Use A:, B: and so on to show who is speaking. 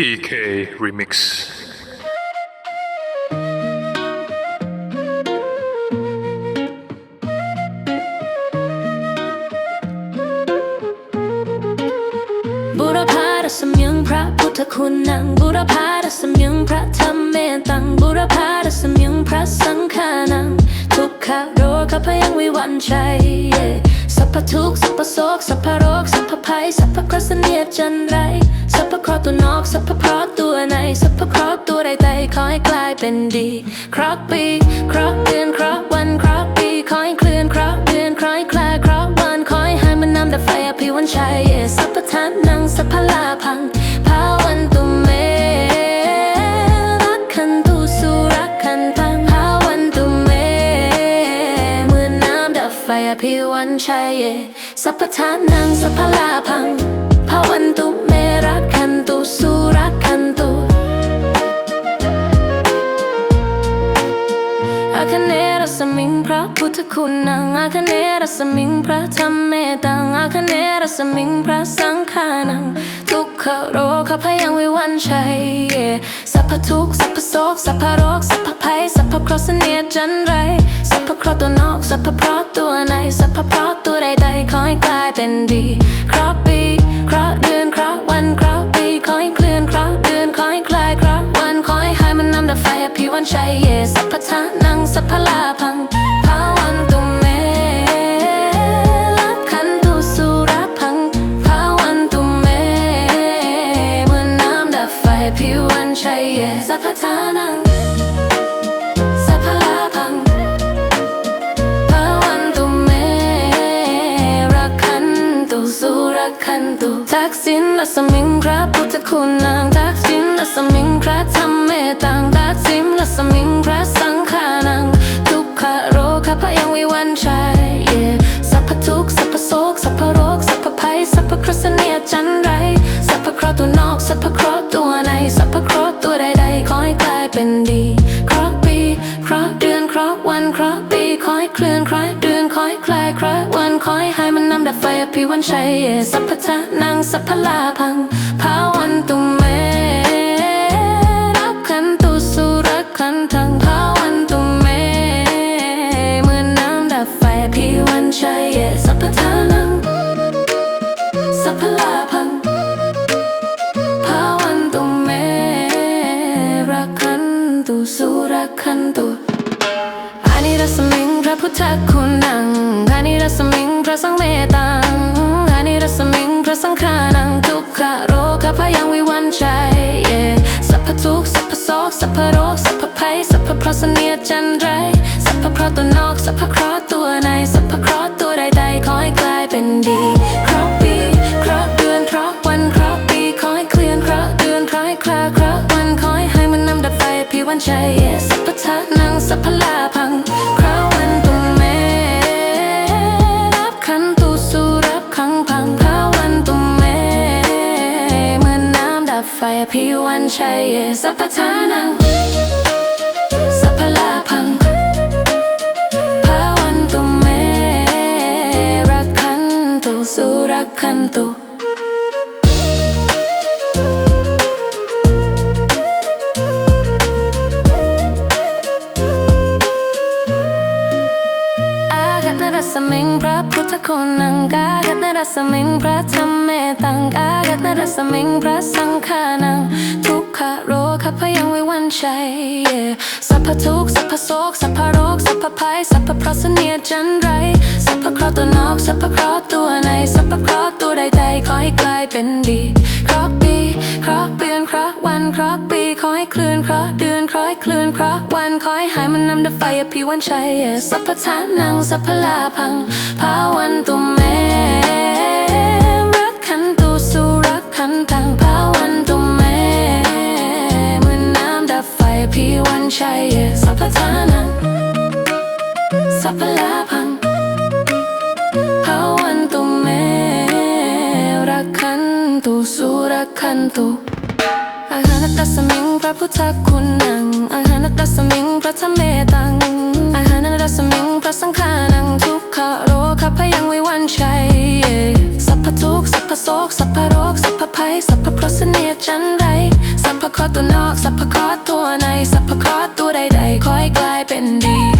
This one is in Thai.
A: PK Remix
B: บุรพาดัสมยังพระพุทธคุณนังบุรพาดัสมยังพระธรรมเมตังบุรพาดัสมยังพระสังฆานังทุกขโรคพยังวิวันชัย สัพพทุกสัพพโศกสัพพโรคสัพพภัยสัพพครสเสนียบจันไรสัพพครอตัวนอกสัพพครอตัวในสัพพครอตัวใดใดขอให้กลายเป็นดีครอกปีครอกเดือนครอกวันครอกปีขอให้เคลื่อนครอกเดือนครอยคลายครอกวันขอให้หายมันนำแต่ไฟอภิวันชัยเย่สัพพทานังสัพพลาพัง พิวันชัยเย สัพพทานังสัพพลาพังภาวันตุเมรักขันตุสุรักขันตุอาคเนรสมิงพระพุทธคุณนังอาคเนรสมิงพระธรรมเมตัง คเนรสมิงพระสังฆานัง ทุกขโรคพยังวิวันชัยเย่สัพพทุกสัพพโศกสัพพโรคสัพพภัยสัพพเคราะห์เสนียจันไรสัพพเคราะห์ตัวนอกสัพพเคราะห์ตัวในสัพพเคราะห์ตัวใดๆขอให้กลายเป็นดีเคราะห์ปีเคราะห์เดือนเคราะห์วันเคราะห์ปีขอให้เคลื่อนเคราะห์เดือนขอให้คลายเคราะห์วันขอให้หายมันนำดับไฟอภิวันชัยเย่สัพพทานังสัพพลาพัง ย่ะห์ปีขอให้เคลื่อนเคราะห์เดือนขอให้คลายคราะห์วันขอยให้มันนำดับไฟอภิวันชัยเย่สัพพทานังสัพพลาพังภาวันตุเมรักขันตุสุรักขันทังภาวันตุเมเหมือนน้ำดับไฟอภิวันชัยเย่สัพพทานังสัพพลาพังภาวันตุเมรักขันตุสุรักขันตุ พระพุทธคุณังอานิรสมิงพระสังเมตังอานิรสมิงพระสังฆานังทุกขโรคพยังวิวันชัยเย่สัพพทุกสัพพโศกสัพพโรคสัพพภัยสัพพเพราะเสนียจันไรสัพพเคราะตัวนอกสัพพเคราะตัวในสัพพเคราะตัวใดๆขอให้กลายเป็นดีเคราะปีเคราะเดือนเคราะวันเคราะปีขอให้เคลื่อนเคราะเดือนขอให้คลาเคราะวันขอให้หายมันนำดับไฟพิวันชัย พิวันชัยสัพพทานังสัพพลาพังพาวันตุเมรักขันตุสุรักขันตุ อาคัตนรัสมิงพระพุทธคุณนังกาคัตนรัสมิงพระธรรมเมตังกาคัตนรัสมิงพระสังฆานังทุกขโรคพยังวิวันชัยสัพพทุกสัพพโศกสัพพโรคสัพพภัยสัพพพระเสนียจันไรสัพพเคราะห์ตัวนอกสัพพเคราะห์ตัวในสัพพเคราะห์ตัวใดๆขอให้กลายเป็นดีเคราะห์ปีเคราะห์เดือนคราะห์วันเคราะห์ปีขอใคลื่อนเคราะวันขอให้หายมันนำดับไฟอภิวันชัยสัพพทานังสัพพลาพังภาวันตุเมรักขันตุสุรักขันตังภาวันตุเมเหมือนน้ำดับไฟอภิวันชัยสัพพทานังสัพพลาพังภาวันตุเมรักขันตุสุรักขันตุ อาหารตัสมิงพระพุทธคุณนัง อาหารตัสมิงพระธรรมเมตัง อาหารตัสมิงพระสังฆานังทุกขโรคพยังไวิวันชัยสัพพทุกสัพพโศกสัพพโรคสัพพภัยสัพพเพราะเสนียจันไรสัพเคราะห์ตัวนอกสัพพคราะห์ตัวในสัพพคราะห์ตัวใดๆขอให้กลายเป็นดี